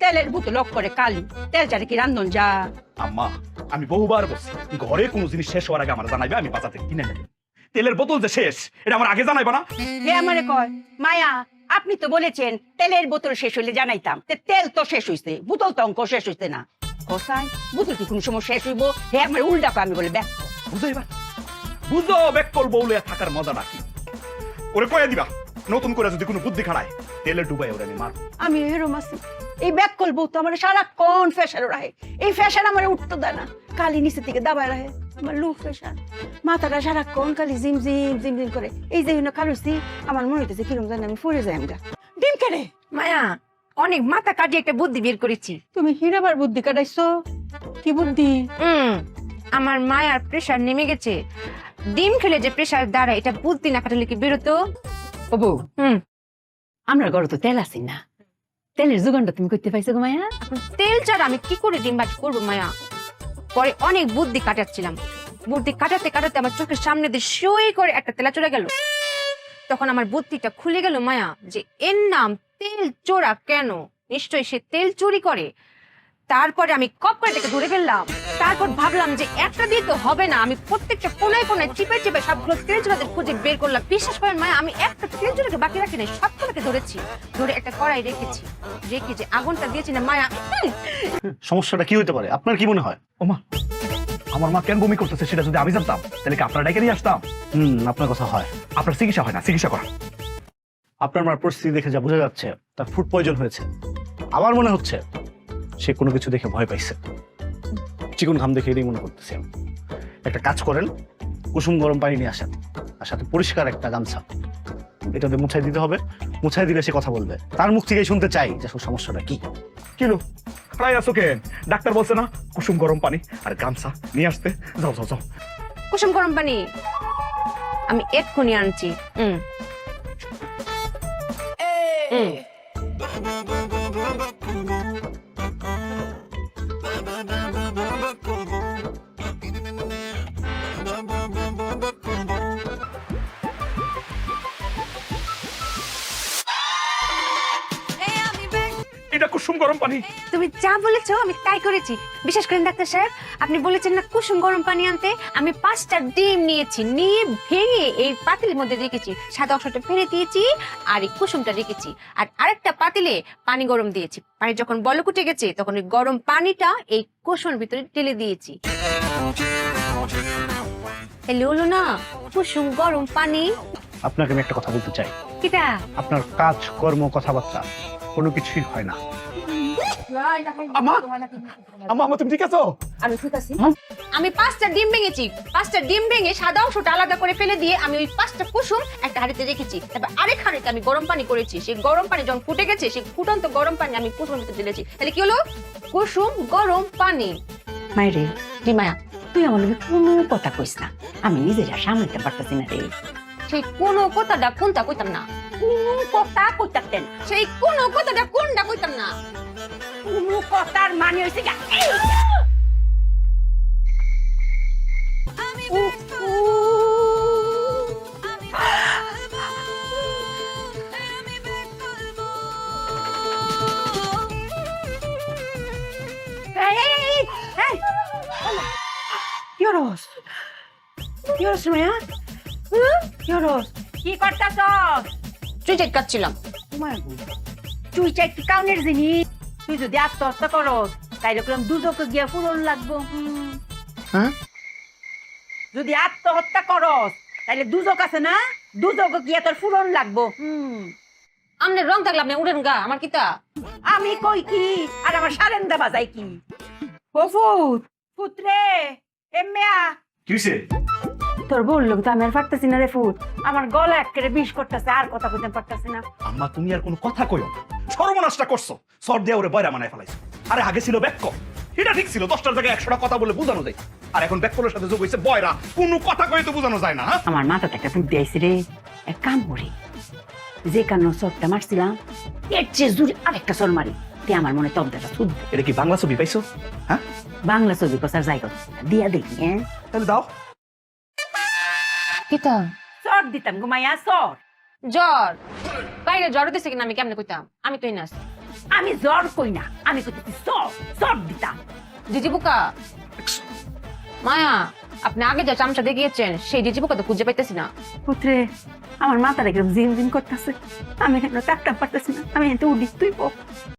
তেলের বোতল লক করে কালি। তেল চারে কি রান্ধন যা। আম্মা আমি বহুবার বলছি ঘরে কোনো জিনিস শেষ হওয়ার আগে আমার জানাইবে আমি বাজার থেকে কিনে নেব। তেলের বোতল যে শেষ এটা আমার আগে জানাইবা না? হে আমারে কয় মায়া আপনি তো বলেছেন তেলের বোতল শেষ হইলে জানাইতাম। তে তেল তো শেষ হইছে বোতল তো অঙ্ক শেষ হইছে না। কোথায় বোতল কি কোনো সময় শেষ হইব? হে আমার উল্টা কয় আমি বলে ব্যাক বুঝো এবার। বুঝো বেকল বউলে থাকার মজা নাকি ওরে কয়ে দিবা নতুন করে যদি কোনো বুদ্ধি খাড়ায়। তেলে ডুবাই ওরে মার। আমি এরম আছি। এই ব্যাক করব তো আমার সারাক্ষণ ফেসার রাহে। এই ফেসার আমার উঠতে দেয় না। কালি নিচে থেকে দাবায় রাহে। আমার লু ফেসার মাথাটা সারাক্ষণ কালি জিম জিম জিম জিম করে। এই যে না কালুসি আমার মনে হইতেছে কিরম জানি আমি ফুরে যাই আমরা। ডিম কেড়ে মায়া অনেক মাথা কাটিয়ে একটা বুদ্ধি বের করেছি। তুমি হিরাবার বুদ্ধি কাটাইছো? কি বুদ্ধি? হুম আমার মায়ার প্রেশার নেমে গেছে। ডিম খেলে যে প্রেশার দ্বারা এটা বুদ্ধি না কাটালে কি বেরোতো? ও বউ হুম। আমরা ঘরে তো তেল আছি না। তেলের যোগানটা তুমি করতে পাইছো গো মায়া? তেল ছাড়া আমি কি করে ডিম ভাজি করব মায়া? পরে অনেক বুদ্ধি কাটাচ্ছিলাম। বুদ্ধি কাটাতে কাটাতে আমার চোখের সামনে দিয়ে সই করে একটা তেলা চলে গেল। তখন আমার বুদ্ধিটা খুলে গেল মায়া যে, এর নাম তেল চোরা কেন? নিশ্চয়ই সে তেল চুরি করে। তারপরে আমি কপ করে ধরে ফেললাম। তারপর ভাবলাম যে একটা দিয়ে তো হবে না। আমি প্রত্যেকটা কোনায় কোনায় চিপে চিপে সবগুলো তেল চোরাদের খুঁজে বের করলাম। বিশ্বাস করেন মায়া আমি একটা তেল চোরাকে বাকি রাখি নাই সবগুলোকে ধরেছি। ধরে একটা কড়াই রেখেছি। রেখে যে আগুনটা দিয়েছি না মায়া। সমস্যাটা কি হতে পারে? আপনার কি মনে হয়? ওমা আমার মা কেন বমি করতেছে সেটা যদি আমি জানতাম তাহলে কি আপনার ডাইকে নিয়ে আসতাম? হুম আপনার কথা হয়। আপনার চিকিৎসা হয় না চিকিৎসা করা আপনার মার পরিস্থিতি দেখে যা বোঝা যাচ্ছে তার ফুড পয়জন হয়েছে। আমার মনে হচ্ছে সে কোনো কিছু দেখে ভয় পাইছে। চিকন ঘাম দেখে এটাই মনে করতেছি আমি। একটা কাজ করেন কুসুম গরম পানি নিয়ে আসেন আর সাথে পরিষ্কার একটা গামছা। এটাতে মুছাই দিতে হবে মুছাই দিলে সে কথা বলবে। তার মুখ থেকেই শুনতে চাই যে আসলে সমস্যাটা কি। কিলো? আছো কেন ডাক্তার বলছে না কুসুম গরম পানি আর গামছা নিয়ে আসতে। যাও যাও যাও। কুসুম গরম পানি? আমি এক্ষুনি আনছি। হুম হুম এটা কুসুম গরম পানি। তুমি যা বলেছ আমি তাই করেছি। বিশেষ করেন ডাক্তার সাহেব আপনি বলেছেন না কুসুম গরম পানি আনতে। আমি পাঁচটা ডিম নিয়েছি নিয়ে ভেঙে এই পাতিলের মধ্যে রেখেছি। সাদা অংশটা ফেলে দিয়েছি আর এই কুসুমটা রেখেছি। আর আরেকটা পাতিলে পানি গরম দিয়েছি। পানি যখন বলক উঠে গেছে তখন ওই গরম পানিটা এই কুসুমের ভিতরে ঢেলে দিয়েছি। এলে হলো না কুসুম গরম পানি। আপনাকে আমি একটা কথা বলতে চাই। কিটা? আপনার কাজ কর্ম কথাবার্তা। কোনো কিছুই হয় না। আমা আমা আমা তুমি ঠিক আছো? আমি ঠিক আছি। আমি পাঁচটা ডিম ভেঙেছি। পাঁচটা ডিম ভেঙে সাদা অংশটা আলাদা করে ফেলে দিয়ে আমি ওই পাঁচটা কুসুম একটা হাঁড়িতে রেখেছি। তারপর আরেক হাঁড়িতে আমি গরম পানি করেছি। সেই গরম পানি যখন ফুটে গেছে সেই ফুটন্ত গরম পানি আমি কুসুমের ভিতরে ঢেলেছি। তাহলে কি হলো? কুসুম গরম পানি। তুই আমার লগে কোনো কথা কইস না। আমি নিজেরা সামলাতে পারতেছি না রে। সেই কোনো কথাটা কোনটা কইতাম না? কোনো কথা কইতাতেন সেই কোনো কথাটা কোনটা কইতাম না কোনো কথার মানে হইছে গা মায়া? হুম? কি হরস? কি করতাছ চুই চাই কাটছিলাম। তুই চাই কি কাউনের জিনিস? তুই যদি আত্মহত্যা করস তাইলে করলাম দুজকে গিয়া ফুরন লাগবো। হ্যাঁ? যদি আত্মহত্যা করস তাইলে দুজক আছে না? দুজকে গিয়া তোর ফুরন লাগবো। হুম আমনে রং থাকলে আপনি উড়েন গা আমার কিতা? আমি কই কি? আর আমার সারেন্দা বাজাই কি? ও ফুত পুত্রে এম্মেয়া কি হইছে তোর বলল তো আমি আর পারতেছি না রে ফুত আমার গলা একেবারে বিষ করতেছে আর কথা কইতে পারতেছি না। আম্মা তুমি আর কোনো কথা কইও না। সর্বনাশটা করছ। সর দিয়ে ওরে বয়রা মানায় ফেলাইছো। আরে আগে ছিল ব্যাক এটা ঠিক ছিল দশটার জায়গায় একশোটা কথা বলে বোঝানো যায়। আর এখন ব্যাককলের সাথে যোগ হয়েছে বয়রা। কোনো কথা কয়ে তো বোঝানো যায় না হ্যাঁ? আমার মাথাতে একটা বুদ্ধি আইছে রে। এক কাম করি। যে কারণে চটটা মারছিলাম এর চেয়ে জুড়ে আরেকটা চল মারি। তে আমার মনে তবদাটা শুদ্ধ। এটা কি বাংলা ছবি পাইছো? হ্যাঁ? বাংলা ছবি কসার যাই কথা দিয়া দেখি হ্যাঁ? তাহলে দাও। কিতা? দিতাম ঘুমাইয়া জ্বর। বাইরে জ্বর দিছে কিনা আমি কেমনে কইতাম? আমি নাস আমি জ্বর কই না আমি কইতেছি দিতাম। জিজি পোকা মায়া আপনি আগে যা চামচা দেখিয়েছেন সেই জিজি পোকা তো খুঁজে পাইতেছি না। পুত্রে আমার মাথাটা কিরম জিম জিম করতেছে। আমি এখানে টাকটা পারতেছি না আমি এখানে উঠি তুই পো